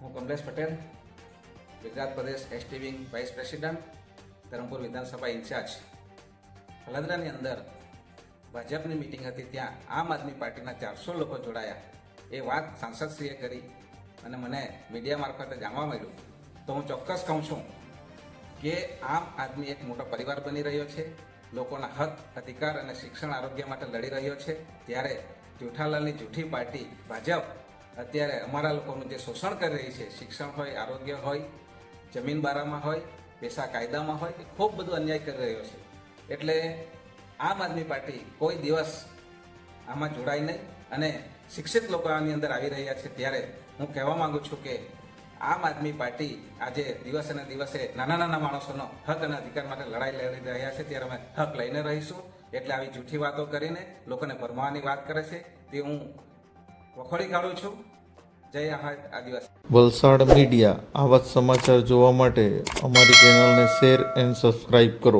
હું કમલેશ પટેલ, ગુજરાત પ્રદેશ ST wing vice president Dharampur વિધાનસભા in charge. હલદરાની અંદર ભાજપની મિટિંગ હતી ત્યાં આમ આદમી પાર્ટીના ચારસો લોકો જોડાયા. એ વાત સાંસદશ્રીએ કરી અને મને મીડિયા મારફતે જાણવા મળ્યું. તો હું ચોક્કસ કહું છું કે આમ આદમી એક મોટો પરિવાર બની રહ્યો છે. લોકોના હક, અધિકાર અને શિક્ષણ આરોગ્ય માટે લડી રહ્યો છે. ત્યારે જેઠાલાલની જૂઠી પાર્ટી ભાજપ અત્યારે અમારા લોકોનું જે શોષણ કરી રહી છે, શિક્ષણ હોય, આરોગ્ય હોય, જમીન બારામાં હોય પેશા કાયદામાં હોય, એ ખૂબ બધું અન્યાય કરી રહ્યો છે. એટલે આમ આદમી પાર્ટી કોઈ દિવસ આમાં જોડાય નહીં અને શિક્ષિત લોકો આની અંદર આવી રહ્યા છે ત્યારે હું કહેવા માંગુ છું કે આમ આદમી પાર્ટી આજે દિવસે ને દિવસે નાના નાના માણસોનો હક અને અધિકાર માટે લડાઈ લડી રહ્યા છે. ત્યારે અમે હક લઈને રહીશું. એટલે આવી જૂઠી વાતો કરીને લોકોને ભરમાવાની વાત કરે છે. તે હું વખોડી કાઢું છું. જય આદિવાસી. વલસાડ મીડિયા આવા સમાચાર જોવા માટે અમારી ચેનલને શેર એન્ડ સબસ્ક્રાઇબ કરો.